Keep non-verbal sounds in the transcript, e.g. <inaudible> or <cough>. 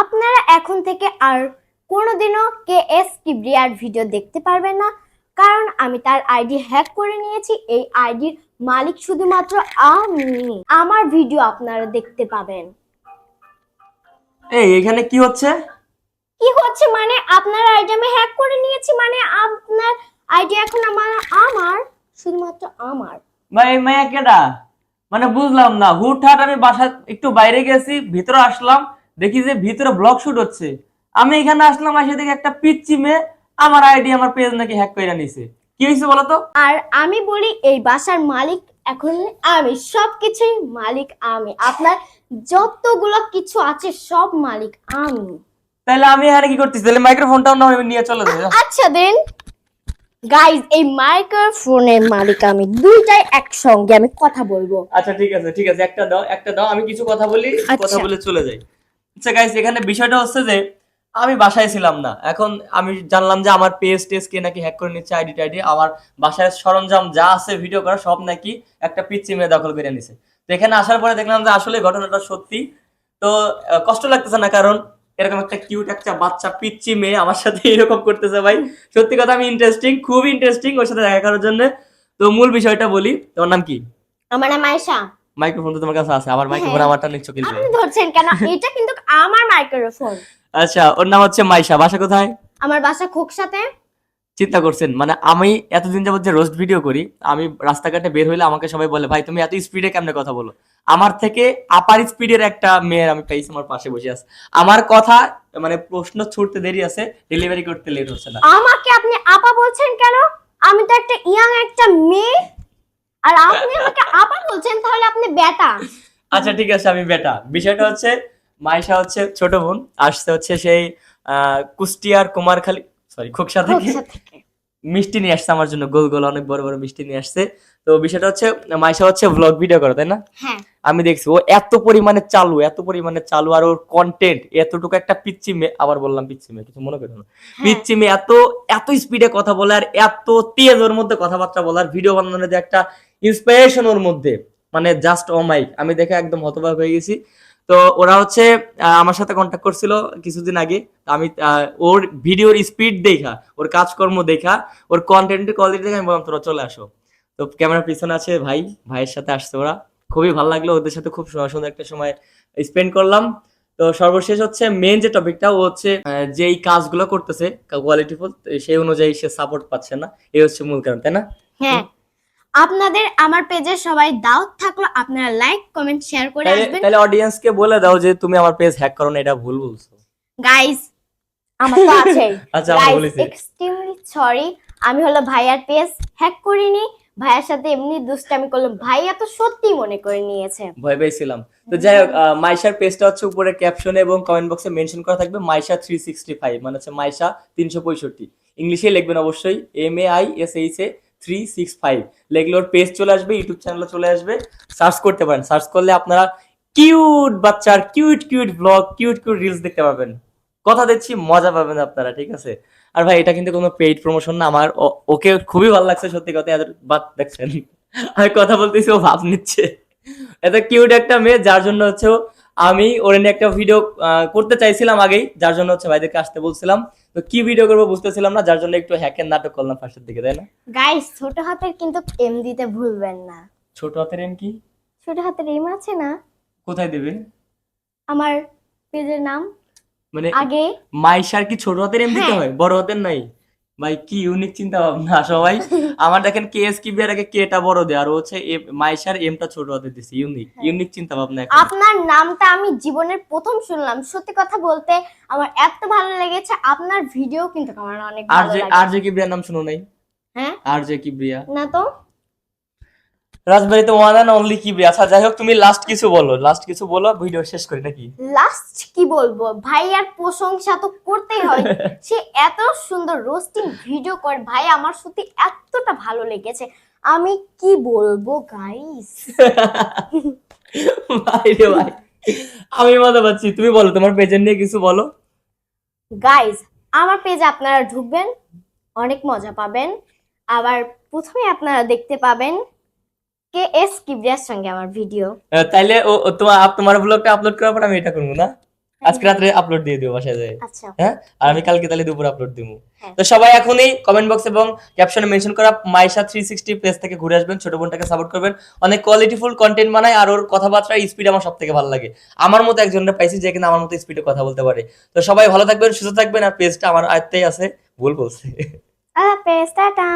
আপনারা এখন থেকে আর কোনোদিনও কে এস কিবরিয়ার ভিডিও দেখতে পারবেন না কারণ আমি তার আইডি হ্যাক করে নিয়েছি। এই আইডির মালিক শুধুমাত্র আমি আমার ভিডিও আপনারা দেখতে পাবেন। এই এখানে কি হচ্ছে? কি হচ্ছে মানে আপনার আইডি আমি হ্যাক করে নিয়েছি মানে আপনার আইডি এখন আমার আমার শুধুমাত্র আমার। ভাই মায়া কেডা? মানে বুঝলাম না হুটহাট আমি বাসা একটু বাইরে গেছি ভিতরে আসলাম দেখি যে ভিতরে ব্লগ শুট হচ্ছে। আমি এখানে আসলাম এসে দেখি একটা পিচ্চি মেয়ে আমার আইডি আমার পেজ নাকি হ্যাক করে নিছে। কি হয়েছে বলো তো আর আমি বলি এই বাসার মালিক এখন আমি সবকিছুই মালিক আমি। আপনার যতগুলো কিছু আছে সব মালিক আমি। তাহলে আমি এখানে কি করতেছি? তাহলে মাইক্রোফোনটাও না নিয়ে চলে যাই আচ্ছা দেন। গাইজ এই মাইক্রোফোনের মালিক আমি। দুইটাই একসঙ্গে আমি কথা বলব। আচ্ছা ঠিক আছে ঠিক আছে। একটা দাও একটা দাও আমি কিছু কথা বলি আচ্ছা। কথা বলে চলে যাই। আচ্ছা গাইস এখানে বিষয়টা হচ্ছে যে আমি বাসায় ছিলাম না। এখন আমি জানলাম যে আমার পেজ টেজ কে নাকি হ্যাক করে নিচ্ছে আইডি টাইডি আমার বাসায় সরঞ্জাম যা আছে ভিডিও করা সব নাকি একটা পিচ্ছি মেয়ে দখল করে নিছে। তো এখানে আসার পরে দেখলাম যে আসলে ঘটনাটা সত্যি। তো কষ্ট লাগতেছে না কারণ এরকম একটা কিউট একটা বাচ্চা পিচ্ছি মেয়ে আমার সাথে <laughs> এরকম করতেছে ভাই। সত্যি কথা আমি ইন্টারেস্টিং খুব ইন্টারেস্টিং ওর সাথে দেখা করার জন্য। তো মূল বিষয়টা বলি তোমার নাম কি? আমার নাম আয়েশা মাইক্রোফোন তো তোমার কাছে আছে আবার মাইক্রোফোন হ্যাঁ। আমারটা নিচ্ছ কিনবে। আপনি ধরছেন কেন? এটা কিন্তু আমার মাইক্রোফোন আচ্ছা ওর নাম হচ্ছে মাইশা। বাসা কোথায়? আমার বাসা খোকসাতে। চিন্তা করছেন মানে আমি এতদিন যাবত যে রোস্ট ভিডিও করি আমি রাস্তাঘাটে বের হইলে আমাকে সবাই বলে ভাই তুমি এত স্পিডে কেমনে কথা বলো? আমার থেকে আপার স্পিডের একটা মেয়ের আমি পেয়েছি আমার পাশে বসে আছে। আমার কথা মানে প্রশ্ন ছুটতে দেরি আছে ডেলিভারি করতে লেট হচ্ছে না। আমাকে আপনি আপা বলছেন কেন? আমি তো একটা ইয়াং একটা মেয়ে। আর আপনি আমাকে আপা বলছেন তাহলে আপনি বেটা। আচ্ছা ঠিক আছে আমি বেটা। বিষয়টা হচ্ছে মাইশা হচ্ছে ছোট বোন আসছে হচ্ছে সেই কুষ্টিয়ার কুমারখালী সরি খোকসা থেকে। মিষ্টি নিয়ে আসছে আমার জন্য গোল গোল অনেক বড় বড় মিষ্টি নিয়ে আসছে। তো বিষয়টা হচ্ছে মাইশা হচ্ছে ব্লগ ভিডিও করে তাই না? হ্যাঁ। আমি দেখছি ও এত পরিমাণে চালু এত পরিমাণে চালু আর ওর কন্টেন্ট এতটুকু একটা পিচ্ছি মেয়ে আবার বললাম পিচ্ছি মেয়ে কিছু মনে করো না। হ্যাঁ। পিচ্ছি মেয়ে এত এত স্পিডে কথা বলে আর এত তেজ ওর মধ্যে কথাবার্তা বলার ভিডিও বানানোর যে একটা ইন্সপিরেশন ওর মধ্যে মানে জাস্ট অমাইক আমি দেখে একদম হতবাক হয়ে গেছি। তো ওরা হচ্ছে আমার সাথে কন্ট্যাক্ট করছিল কিছুদিন আগে। আমি ওর ভিডিওর স্পিড দেখা, ওর কাজকর্ম দেখা, ওর কন্টেন্টের কোয়ালিটি দেখে আমি বললাম, তোরা চলে আসো। তো ক্যামেরার পিছনে আছে ভাই, ভাইয়ের সাথে আসছে ওরা। খুবই ভালো লাগল, ওদের সাথে খুব সুন্দর একটা সময় স্পেন্ড করলাম। তো সর্বশেষ হচ্ছে মেন যে টপিকটা ও হচ্ছে যেই কাজগুলো করতেছে কোয়ালিটিফুল সেই অনুযায়ী সে সাপোর্ট পাচ্ছে না। এই হচ্ছে মূল কারণ, তাই না? হ্যাঁ। আপনাদের আমার পেজে সবাই দাওয়াত থাকল আপনারা লাইক কমেন্ট শেয়ার করে আসবেন। তাহলে অডিয়েন্সকে বলে দাও যে তুমি আমার পেজ হ্যাক করো না এটা ভুল বলছো। গাইস আমার তো <laughs> আছে আচ্ছা আমি বলেছি। এক্সট্রিমলি সরি আমি হলো ভাইয়ার পেজ হ্যাক করিনি। ভাইয়ার সাথে এমনি দুষ্টামি করলাম। ভাইয়া তো সত্যি মনে করে নিয়েছে। ভয় পেয়েছিলাম। তো যাই হোক মাইশার পেজটা হচ্ছে উপরে ক্যাপশনে এবং কমেন্ট বক্সে মেনশন করা থাকবে মাইশা থ্রি সিক্সটি ফাইভ মানে হচ্ছে মাইশা তিনশো পঁয়ষট্টি। ইংলিশে লিখবেন অবশ্যই M A I S H A three six five লিখলে ওর পেজ চলে আসবে ইউটিউব চ্যানেলে চলে আসবে। সার্চ করতে পারেন। সার্চ করলে আপনারা কিউট বাচ্চার cute cute blog cute cute reels দেখতে পাবেন। কথা দিচ্ছি, মজা পাবেন আপনারা, ঠিক আছে? আর ভাই, এটা কিন্তু কোনো পেইড প্রমোশন না। আমার ওকে খুবই ভালো লাগছে, সত্যি কথা। এত বাদ দেখছেন? আমি কথা বলতেছি, ও ভাব নিচ্ছে। এত কিউট একটা মেয়ে, যার জন্য হচ্ছে আমি ওর নিয়ে একটা ভিডিও করতে চাইছিলাম আগেই যার জন্য হচ্ছে ভাইদেরকে আসতে বলছিলাম। তো কি ভিডিও করব বুঝতেছিলাম না যার জন্য একটু হ্যাকের নাটক করলাম ফার্স্টের দিকে তাই না? গাইস ছোট হাতের কিন্তু এম দিতে ভুলবেন না। ছোট হাতের এম কি? ছোট হাতের এম আছে না? কোথায় দেবে আমার পেজের নাম। মানে আগে। মাইশার কি ছোট হাতের এম দিতে হ্যাঁ। হয়? বড় হাতের নাই? ভাই কি ইউনিক চিন্তা ভাবনা সবাই। আমার দেখেন কে এস কি এর আগে কেটা বড় দেয় আর হচ্ছে মাইশার এমটা ছোট হাতে দিছে ইউনিক ইউনিক চিন্তা ভাবনা আপনার নামটা আমি জীবনের প্রথম শুনলাম। সত্যি কথা বলতে আমার এত ভালো লেগেছে আপনার ভিডিও কিন্তু আমার অনেক আর ভালো যে লাগে। আর যে কিবরিয়ার নাম শুনো নাই? হ্যাঁ? আর যে কিবরিয়া না তো? রাজবাড়িতে ওয়ান অ্যান্ড অনলি কিবরিয়া আচ্ছা যাই হোক তুমি লাস্ট কিছু বলো। লাস্ট কিছু বলো ভিডিও শেষ করি নাকি? লাস্ট কি বলব? ভাই আর প্রশংসা তো করতেই হয়। <laughs> সে এত সুন্দর রোস্টিং ভিডিও করে। ভাই আমার সত্যি এতটা ভালো লেগেছে। আমি কি বলব গাইস <laughs> ভাই রে ভাই আমি মজা পাচ্ছি। তুমি বলো তোমার পেজের নিয়ে কিছু বলো। গাইস আমার পেজে আপনারা ঢুকবেন অনেক মজা পাবেন। আবার প্রথমে আপনারা দেখতে পাবেন কে এস কিবরিয়ার সঙ্গে আমার ভিডিও তাইলে ও তোমার তোমার ব্লগটা আপলোড করার পর আমি এটা করব না? আজকে রাত্রে আপলোড দিয়ে দিও বাসায় যায় আচ্ছা। হ্যাঁ? আর আমি কালকে তাহলে দুপুর আপলোড দিব হ্যাঁ। তো সবাই এখনই কমেন্ট বক্স এবং ক্যাপশনে মেনশন করা মাইশা থ্রি সিক্সটি পেজ থেকে ঘুরে আসবেন ছোট বোনটাকে সাপোর্ট করবেন। অনেক কোয়ালিটিফুল কন্টেন্ট বানায় আর ওর কথাবার্তা স্পিড আমার সব থেকে ভালো লাগে। আমার মতো একজনের পাইছি যে কিনা আমার মতো স্পিডে কথা বলতে পারে। তো সবাই ভালো থাকবেন সুস্থ থাকবেন আর পেজটা আমার আয়ত্তেই আছে। ভুল বলছে। আল্লাহ হাফেজ টাটা।